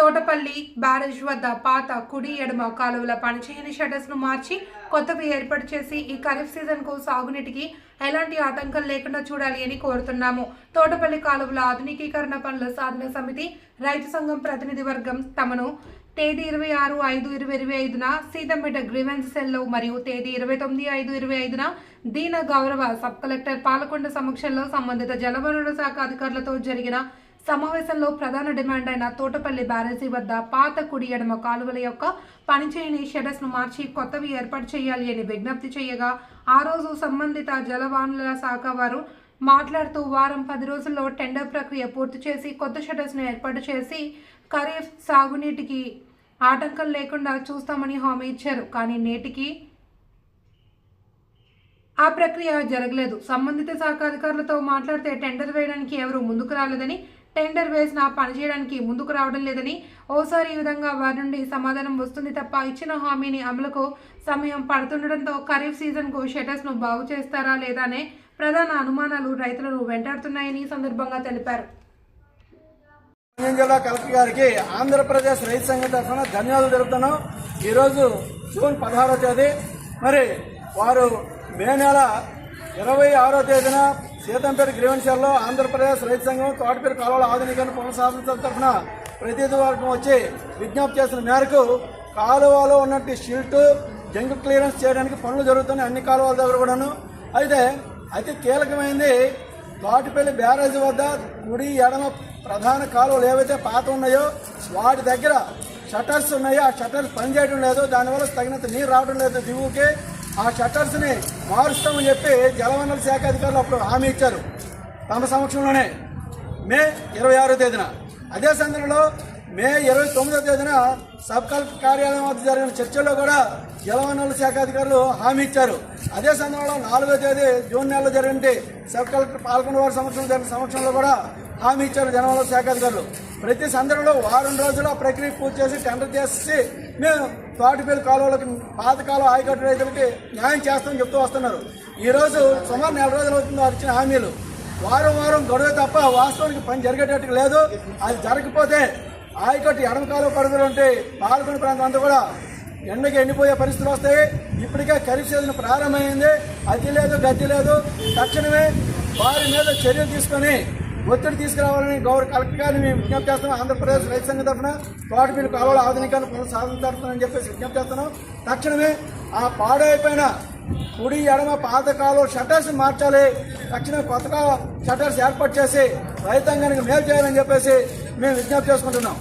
Thotapalli barrage వద్ద పాత కుడి ఎడమ కాలువల పనిచేయని షటర్స్ను మార్చి కొత్తవి ఏర్పాటు చేసి ఈ ఖరీఫ్ సీజన్కు సాగునీటికి ఎలాంటి ఆటంకం లేకుండా చూడాలి అని కోరుతున్నాము. తోటపల్లి కాలువల ఆధునికీకరణ పనుల సాధన సమితి రైతు సంఘం ప్రతినిధి వర్గం తమను తేదీ ఇరవై ఆరు ఐదు ఇరవై ఇరవై ఐదున సీతంపేట గ్రీవెన్స్ సెల్లో మరియు తేదీ ఇరవై తొమ్మిది ఐదు ఇరవై ఐదున దీన గౌరవ సబ్ కలెక్టర్ పాలకొండ సమక్షంలో సంబంధిత జలవనరుల శాఖ అధికారులతో జరిగిన సమావేశంలో ప్రధాన డిమాండ్ అయిన తోటపల్లి బ్యారేజీ వద్ద పాత కుడి ఎడమ కాలువల యొక్క పనిచేయని షెడస్ను మార్చి కొత్తవి ఏర్పాటు చేయాలి అని విజ్ఞప్తి చేయగా ఆ రోజు సంబంధిత జలవానుల శాఖ వారు మాట్లాడుతూ వారం పది రోజుల్లో టెండర్ ప్రక్రియ పూర్తి చేసి కొత్త షటర్స్ ఏర్పాటు చేసి ఖరీఫ్ సాగునీటికి ఆటంకం లేకుండా చూస్తామని హామీ ఇచ్చారు. కానీ నేటికి ఆ ప్రక్రియ జరగలేదు. సంబంధిత శాఖ అధికారులతో మాట్లాడితే టెండర్ వేయడానికి ఎవరూ ముందుకు రాలేదని టెండర్ వేసిన పనిచేయడానికి ముందుకు రావడం లేదని ఓసారి ఈ విధంగా వారి నుండి సమాధానం వస్తుంది తప్ప ఇచ్చిన హామీని అమలుకు సమయం పడుతుండటంతో ఖరీఫ్ సీజన్కు షటర్స్ను బాగు చేస్తారా లేదా అనే ప్రధాన అనుమానాలు రైతులను వెంటాడుతున్నాయని సందర్భంగా తెలిపారు. జిల్లా కలెక్టర్ గారికి ఆంధ్రప్రదేశ్ రైతు సంఘం తరఫున ధన్యవాదాలు తెలుపుతున్నాం. ఈరోజు జూన్ పదహారో తేదీ. మరి వారు మే నెల ఇరవై ఆరో తేదీన సీతంపేట గ్రీవెన్షల్లో ఆంధ్రప్రదేశ్ రైతు సంఘం తోటపేరు కాలువల ఆధునీకరణ పునఃసాధన తరఫున ప్రతినిధి వర్గం వచ్చి విజ్ఞప్తి చేసిన మేరకు కాలువలో ఉన్నట్టు షీల్ట్ జంక్ క్లియరెన్స్ చేయడానికి పనులు జరుగుతున్నాయి అన్ని కాలువల దగ్గర కూడాను. అయితే అతి కీలకమైంది తోటపల్లి బ్యారేజ్ వద్ద కుడి ఎడమ ప్రధాన కాలువలు ఏవైతే పాత ఉన్నాయో వాటి దగ్గర షట్టర్స్ ఉన్నాయో. ఆ షటర్స్ పనిచేయడం లేదు. దానివల్ల తగినంత నీరు రావడం లేదు. దిగువకి ఆ షట్టర్స్ని మారుస్తామని చెప్పి జలవనరుల శాఖ అధికారులు అప్పుడు హామీ ఇచ్చారు. తమ సమక్షంలోనే. మే ఇరవై ఆరో తేదీన. అదే సందర్భంలో మే ఇరవై తొమ్మిదో తేదీన సబ్ కలెక్టర్ కార్యాలయం వద్ద జరిగిన చర్చల్లో కూడా జలవనరుల శాఖ అధికారులు హామీ ఇచ్చారు. అదే సందర్భంలో నాలుగో తేదీ జూన్ నెలలో జరిగిన సబ్ కలెక్టర్ పాల్గొన్న వారి సమక్షంలో జరిగిన సమక్షంలో కూడా హామీ ఇచ్చారు జలవనరుల శాఖ అధికారులు. ప్రతి సందర్భంలో వారం రోజులు ఆ ప్రక్రియ పూర్తి చేసి టెండర్ చేసి మేము తోటపల్లి కాలువలకు పాత ఆయకట్టు రైతులకి న్యాయం చేస్తామని చెప్తూ వస్తున్నారు. ఈ రోజు సుమారు నెల రోజులు అవుతుంది వారు ఇచ్చిన హామీలు. వారం వారం గొడవ తప్ప వాస్తవానికి పని జరిగేటట్టు లేదు. అది జరగకపోతే ఆయకట్టు ఎడమ కాలువ పరిధిలో ఉంటే పాల్గొని ప్రాంతం అంతా కూడా ఎండకి ఎండిపోయే పరిస్థితులు వస్తాయి. ఇప్పటికే ఖరీఫ్ సీజన్ ప్రారంభమైంది. అతి లేదు గతి లేదు. తక్షణమే వారి మీద చర్యలు తీసుకొని ఒత్తిడి తీసుకురావాలని గౌరవ కలెక్టర్ గారిని మేము విజ్ఞప్తి చేస్తున్నాం. ఆంధ్రప్రదేశ్ రైతు సంఘం తరఫున మీరు కాలువల ఆధునికాలను పనులు సాధించాలని చెప్పేసి విజ్ఞప్తి చేస్తున్నాం. తక్షణమే ఆ పాడైపోయిన కుడి ఎడమ పాత కాలువ షటర్స్ మార్చాలి. తక్షణమే కొత్తగా షట్టర్స్ ఏర్పాటు చేసి రైతాంగానికి మేలు చేయాలని చెప్పేసి మేము విజ్ఞప్తి చేసుకుంటున్నాం.